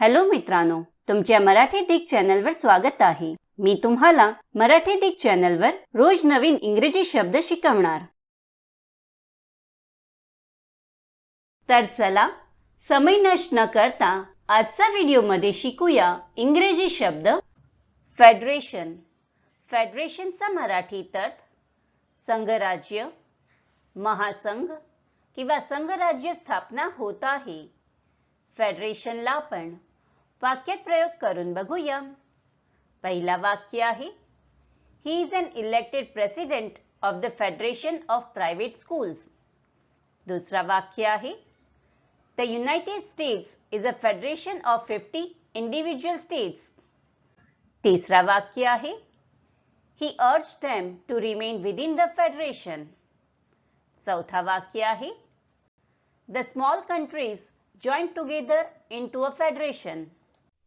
Hello मित्रांनो तुमच्या मराठी दिग चॅनलवर स्वागत आहे. मी तुम्हाला मराठी दिग चॅनलवर रोज नवीन इंग्रजी शब्द शिकवणार. तर चला समय नष्ट न करता आजचा व्हिडिओमध्ये शिकूया इंग्रजी शब्द फेडरेशन फेडरेशनचा मराठीत अर्थ संघराज्य महासंघ किंवा संघराज्य स्थापना होत आहे. फेडरेशनला आपण वाक्यात प्रयोग करून बघूया. पहिला वाक्य आहे he is an elected president of the federation of private schools दुसरा वाक्य आहे the United States is a federation of fifty individual states तिसरा वाक्य आहे he urges them to remain within the federation चौथा वाक्य आहे the small countries together into a federation